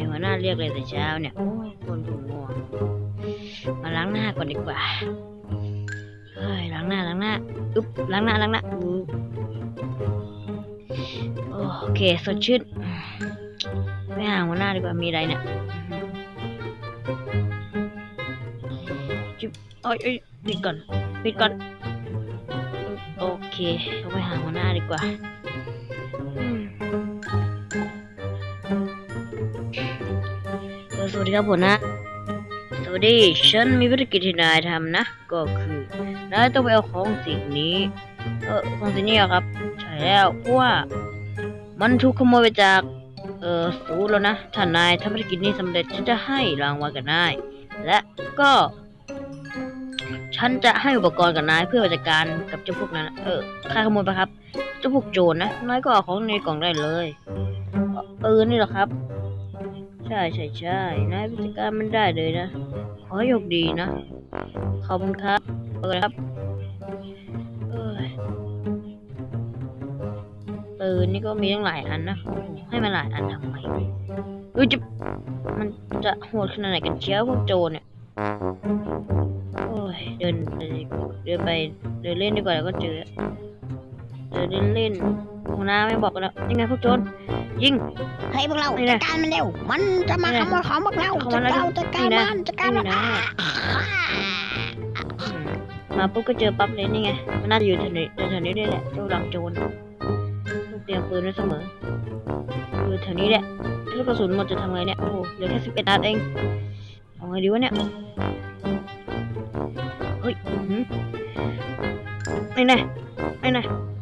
ยหัวหน้าเรียกเลยแต่เช้าเนี่ย โอ้ยคนถูกง่วงมาล้างหน้าก่อนดีกว่าเฮ้ยล้างหน้าล้างหน้าอึ๊บล้างหน้าล้างหน้าโอเคสดชื่นไปหาหัวหน้าดีกว่ามีอะไรเนี่ยจุ๊บโอ้ยเอ้ยปิดก่อนปิดก่อน โอเคเราไปหาหัวหน้าดีกว่า ดีครับหัวหน้าสวัสดี ฉันมีภารกิจที่นายทำนะ ก็คือนายต้องไปเอาของสิ่งนี้ เออของสิ่งนี้ครับ ใช่แล้ว เพราะว่ามันถูกขโมยไปจาก เออสูแล้วนะ ถ้านายทำภารกิจนี้สำเร็จ ฉันจะให้รางวัลกับนาย และก็ ฉันจะให้อุปกรณ์กับนายเพื่อจัดการกับเจ้าพวกนั้น เออใครขโมยไปครับ เจ้าพวกโจรนะ นายก็เอาของในกล่องได้เลย เออ นี่เหรอครับ ใช่ใช่ใช่นายพิจการมันได้เลยนะ ขอโชคดีนะ ขอบคุณครับเออครับเปืนนี่ก็มีตั้งหลายอันนะ ให้มาหลายอันทำไมเออจะมันจะโหดขนาดไหนกันเชียวพวกโจรเนี่ยโอ้ยเดินเดินเดินไปเดินเล่นดีกว่าแล้วก็เจอเดินเล่นเล่นหัวหน้าไม่บอกกันแล้วยังไงพวกโจร ยิง ให้พวกเรานี่จันะดการมันเร็ว มันจะมานี่ขนะโมยของพวกเราเข้าจัมาดแล้วการจัดการนี่นะมันจัดการมันนี่นะอืมมาปุ๊บก็เจอปั๊บเลยนี่ไง มันน่าจะอยู่แถวนี้แถวนี้ด้วยแหละเจ้าหลังโจรต้องเตรียมปืนไว้เสมออยู่แถวนี้แหละถ้าลูกกระสุนหมดจะทำไงเนี่ย โอ้โหเหลือแค่สิบเอ็ดนัดเอง เอาไงดีวะเนี่ย เฮ้ยอื้อหือนี่ไงนี่ไง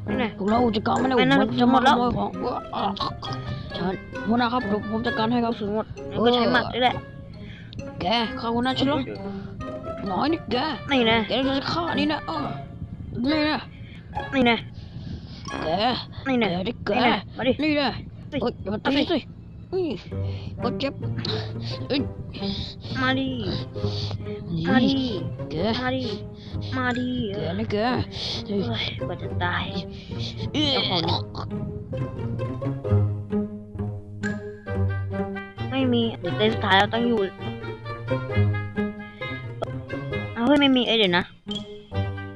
นี่ไงพวกเราจัดการมันเร็วไม่น่ามันจะหมดแล้วขโยของฉัน หัวหน้าครับเดี๋ยวผมจัดการให้คกรับระสุนหมดแล้วก็ใช้หมัดด้วยแหละแกข้าหัวหน้าฉันเหรอน้อยนี่แกนี่นะแกจะฆ่านี่นะเออนี่นะนี่นะแกนี่แกนะดิแกนี่นะมาดินี่นะสิเอ้ยอย่ามาเอาตีสิสิอุ้ยปวดเจ็บเอ้ยมาดินี่มาดิแกมาดิมาดิเอแกอนี่แกเฮ้ยเฮ้ยกว่าจะตายเอ้ยเจ้าของ สุดท้ายเราต้องอยู่เอาเฮ้ยไม่มีเอ้ยเดี๋ยวนะ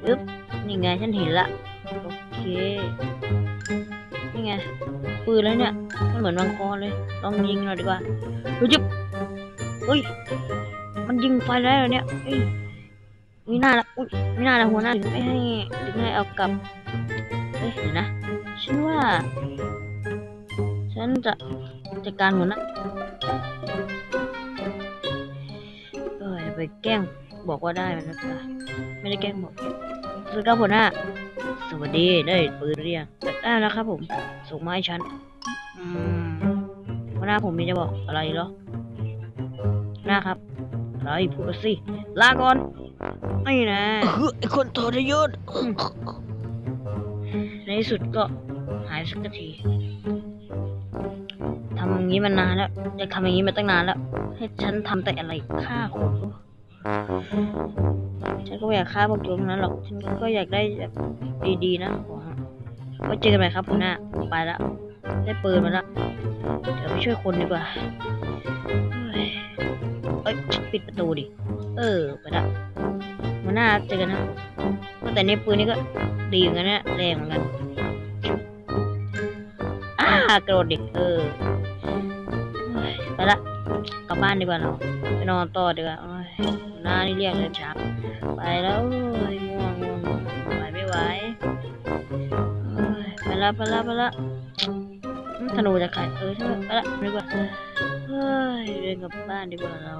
อึ๊บนี่ไงฉันเห็นละโอเคนี่ไงปืนแล้วเนี่ยมันเหมือนวังคอเลยลองยิงหน่อยดีกว่าเฮ้ยจึ๊บเฮ้ยมันยิงไฟได้แล้วเนี่ยเฮ้ยมีหน้าละอุ้ยมีหน้าละหัวหน้าถึงไม่ให้ถึงไม่ให้เอากลับเฮ้ยเดี๋ยวนะฉันว่าฉันจะจัดการหัวหน้า ย่าไปแกล้งบอกว่าได้มันนะคะไม่ได้แกล้งบอกสวัสดีครับหัวหน้า สวัสดีได้ปืนเรียงได้แล้วครับ ผม ส่งมาให้ฉันอืมหัวหน้าผมมีจะบอกอะไรเหรอหน้าครับอะไรพูดมาสิ ลาก่อนไม่นะเฮ้ยไอ้คนทรยศในที่สุดก็หายสักทีทำอย่างนี้มานานแล้วอยากทำอย่างนี้มาตั้งนานแล้ว ให้ฉันทำแต่อะไรฆ่าคน ฉันก็ไม่อยากฆ่าพวกโจรพวนั้นหรอก ฉันก็อยากได้แบบดีๆนะขอไว้เจอกันใหม่ครับคุณหน้าไปแล้วได้ปืนมาแล้วเดี๋ยวไปช่วยคนดีกว่าเฮ้ยเอ้ย ปิดประตูดิ เออ ไปละหัวหน้าเจอกันนะแต่ในปืนนี่ก็ดีเหมือนกันนะแรงเหมือนกัน อ่ากระโดดดิเออ ลับบ้านดีกว่าเราไปนอนต่อดีกว่าโอ้ยหน้านี่เรียกเลยชักไปแล้วโอ้ยง่วงง่วงไหวไม่ไหวไปละไปละไปละธนูจะใครเออใช่ไหมไปละดีกว่าเฮ้ยเดินกลับบ้านดีกว่าเรา